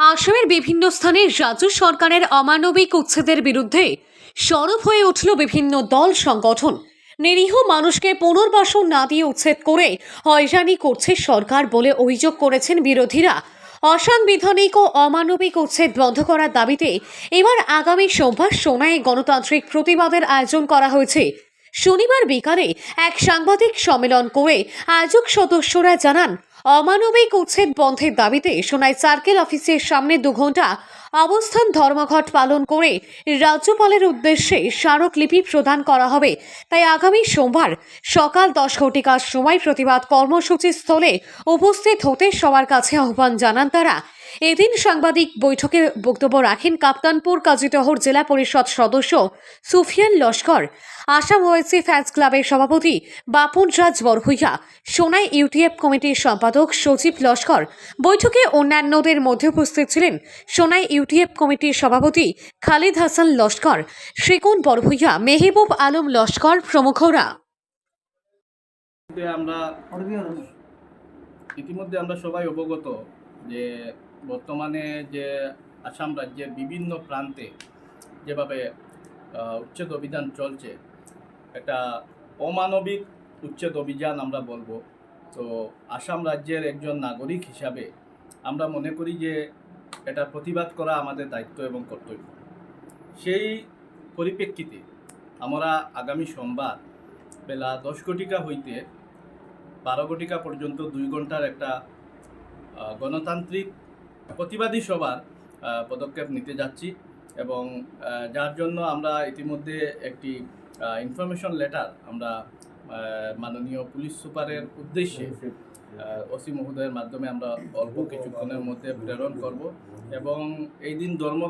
আসামের বিভিন্ন স্থানে রাজ্য সরকারের অমানবিক উচ্ছেদের বিরুদ্ধে সরব হয়ে উঠল বিভিন্ন দল সংগঠন। নিরীহ মানুষকে পুনর্বাসন না দিয়ে উচ্ছেদ করে হয়রানি করছে সরকার বলে অভিযোগ করেছেন বিরোধীরা। অসাংবিধানিক ও অমানবিক উচ্ছেদ বন্ধ করার দাবিতে এবার আগামী সোমবার সোনায় গণতান্ত্রিক প্রতিবাদের আয়োজন করা হয়েছে। শনিবার বিকালে এক সাংবাদিক সম্মেলন করে আয়োজক সদস্যরা জানান অমানবিক উচ্ছেদ বন্ধের দাবিতে সোনাই সার্কেল অফিসের সামনে দু ঘণ্টা অবস্থান ধর্মঘট পালন করে রাজ্যপালের উদ্দেশ্যে স্মারকলিপি প্রদান করা হবে। তাই আগামী সোমবার সকাল দশ ঘটিকার সময় প্রতিবাদ কর্মসূচি স্থলে উপস্থিত হতে সবার কাছে আহ্বান জানান তারা। এদিন সাংবাদিক বৈঠকে বক্তব্য রাখেন কাপ্তানপুর কাজীটহর জেলা পরিষদ সদস্য সুফিয়ান লস্কর। আসাম ওয়েসি ফ্যান্স ক্লাবের সভাপতি বাপন রাজ বরহুইয়া সোনাই ইউটিএফ কমিটির সম্পাদক সজীব লস্কর। বৈঠকে অন্যান্যদের মধ্যে উপস্থিত ছিলেন সোনাই ইউটিএফ কমিটির সভাপতি খালিদ হাসান লস্কর। শ্রীকুন বরহুইয়া মেহবুব আলম লস্কর প্রমুখরা। আমরা ইতিমধ্যে আমরা সবাই অবগত যে বর্তমানে যে আসাম রাজ্যের বিভিন্ন প্রান্তে যেভাবে উচ্ছেদ অভিযান চলছে, একটা অমানবিক উচ্ছেদ অভিযান আমরা বলব। তো আসাম রাজ্যের একজন নাগরিক হিসাবে আমরা মনে করি যে এটা প্রতিবাদ করা আমাদের দায়িত্ব এবং কর্তব্য। সেই পরিপ্রেক্ষিতে আমরা আগামী সোমবার বেলা দশ ঘটিকা হইতে বারো ঘটিকা পর্যন্ত দুই ঘণ্টার একটা গণতান্ত্রিক প্রতিবাদী আহ, পদক্ষেপ নিতে যাচ্ছি এবং যার জন্য আমরা ইতিমধ্যে একটি ইনফরমেশন লেটার আমরা মাননীয় পুলিশ সুপারের উদ্দেশ্যে ওসি মহোদয়ের মাধ্যমে আমরা অল্প কিছুক্ষণের মধ্যে প্রেরণ করব এবং এই দিন ধর্ম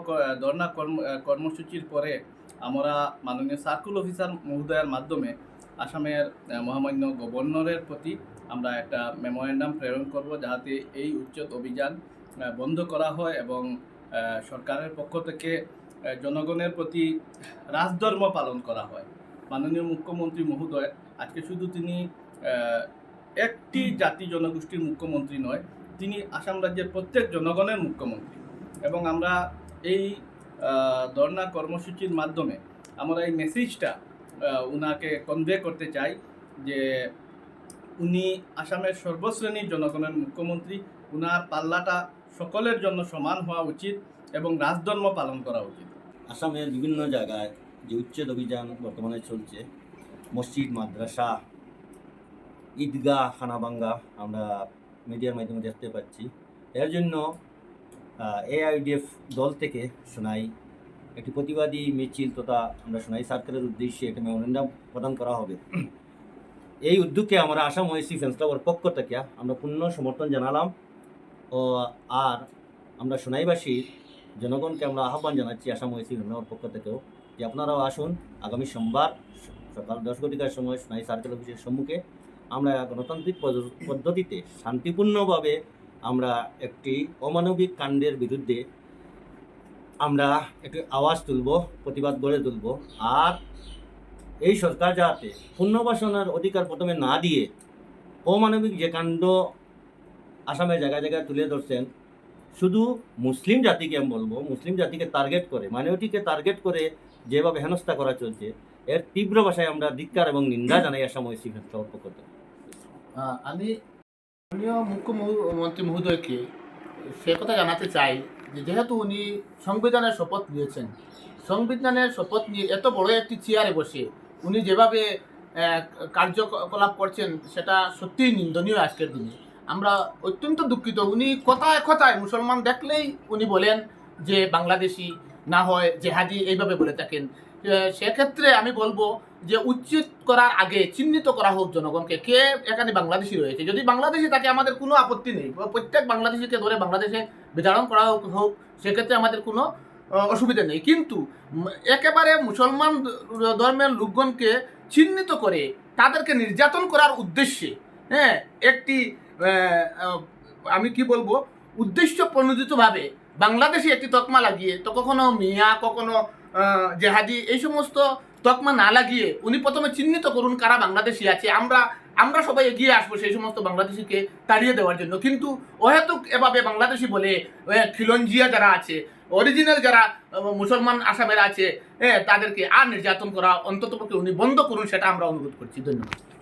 ধর্ণা কর্ম কর্মসূচির পরে আমরা মাননীয় সার্কুল অফিসার মহোদয়ের মাধ্যমে আসামের মহামান্য গভর্নরের প্রতি আমরা একটা মেমোরেন্ডাম প্রেরণ করব যাতে এই উচ্চত অভিযান বন্ধ করা হয় এবং সরকারের পক্ষ থেকে জনগণের প্রতি রাজধর্ম পালন করা হয়। মাননীয় মুখ্যমন্ত্রী মহোদয়, আজকে শুধু তিনি একটি জাতি জনগোষ্ঠীর মুখ্যমন্ত্রী নয়, তিনি আসাম রাজ্যের প্রত্যেক জনগণের মুখ্যমন্ত্রী। এবং আমরা এই ধর্ণা কর্মসূচির মাধ্যমে আমরা এই মেসেজটা উনাকে কনভে করতে চাই যে উনি আসামের সর্বশ্রেণীর জনগণের মুখ্যমন্ত্রী, উনার পাল্লাটা সকলের জন্য সমান হওয়া উচিত এবং রাজধর্ম পালন করা উচিত। আসামের বিভিন্ন জায়গায় যে উচ্ছেদ অভিযান বর্তমানে চলছে, মসজিদ, মাদ্রাসা, ঈদগাহ, খানাবাঙ্গা, আমরা মিডিয়ার মাধ্যমে দেখতে পাচ্ছি। এর জন্য এআইডিএফ দল থেকে শোনাই, একটি প্রতিবাদী মিছিল তথা আমরা শোনাই, সার্কেলের উদ্দেশ্যে একটি মেমোরেন্ডাম প্রদান করা হবে। এই উদ্যোগকে আমরা আসাম ওয়েসি ফ্যান্স ক্লাবের পক্ষ থেকে আমরা পূর্ণ সমর্থন জানালাম। ও আর আমরা সোনাইবাসী জনগণকে আমরা আহ্বান জানাচ্ছি আসাম ওয়েসি ফ্যান্স পক্ষ থেকেও যে আপনারাও আসুন। আগামী সোমবার সকাল দশ ঘটিকার সময় সোনাই সার্কেল অফিসের সম্মুখে আমরা গণতান্ত্রিক পদ্ধতিতে শান্তিপূর্ণভাবে আমরা একটি অমানবিক কাণ্ডের বিরুদ্ধে আমরা একটি আওয়াজ তুলব, প্রতিবাদ গড়ে তুলব। আর এই সরকার যাতে পুনর্বাসনের অধিকার প্রথমে না দিয়ে অমানবিক যে কাণ্ড আসামের জায়গায় জায়গায় তুলে ধরছেন। শুধু মুসলিম জাতিকে আমি বলব, মুসলিম জাতিকে টার্গেট করে, মাইনরিটিকে টার্গেট করে যেভাবে হেনস্থা করা চলছে, এর তীব্র ভাষায় আমরা ধিক্কার এবং নিন্দা জানাই আসাম ঐসি পক্ষ থেকে। আমি মুখ্যমন্ত্রী মহোদয়কে সে কথা জানাতে চাই যে যেহেতু উনি সংবিধানের শপথ নিয়েছেন, সংবিধানের শপথ নিয়ে এত বড় একটি চেয়ারে বসে উনি যেভাবে কার্যকলাপ করছেন, সেটা সত্যিই নিন্দনীয় আজকের দিনে। আমরা অত্যন্ত দুঃখিত। উনি কথায় কথায় মুসলমান দেখলেই উনি বলেন যে বাংলাদেশি না হয়, জেহাদি এইভাবে বলে থাকেন। সেক্ষেত্রে আমি বলব যে উচ্ছেদ করার আগে চিহ্নিত করা হোক জনগণকে, কে এখানে বাংলাদেশি রয়েছে। যদি বাংলাদেশি থাকে, আমাদের কোনো আপত্তি নেই। প্রত্যেক বাংলাদেশিকে ধরে বাংলাদেশে বিতরণ করা হোক সেক্ষেত্রে আমাদের কোনো অসুবিধা নেই। কিন্তু একেবারে মুসলমান ধর্মের লোকগণকে চিহ্নিত করে তাদেরকে নির্যাতন করার উদ্দেশ্যে হ্যাঁ একটি আমি কি বলব উদ্দেশ্য প্রণোদিতভাবে বাংলাদেশে একটি তকমা লাগিয়ে তো কখনো মিয়া কখনো জেহাদি এই সমস্ত তকমা না লাগিয়ে উনি প্রথমে চিহ্নিত করুন কারা বাংলাদেশি আছে। আমরা আমরা সবাই এগিয়ে আসব সেই সমস্ত বাংলাদেশিকে তাড়িয়ে দেওয়ার জন্য। কিন্তু অহেতুক এভাবে বাংলাদেশি বলে খিলঞ্জিয়া যারা আছে অরিজিনাল যারা মুসলমান আসামের আছে এ, তাদেরকে আর নির্যাতন করা অন্ততপক্ষে উনি বন্ধ করুন সেটা আমরা অনুরোধ করছি। ধন্যবাদ।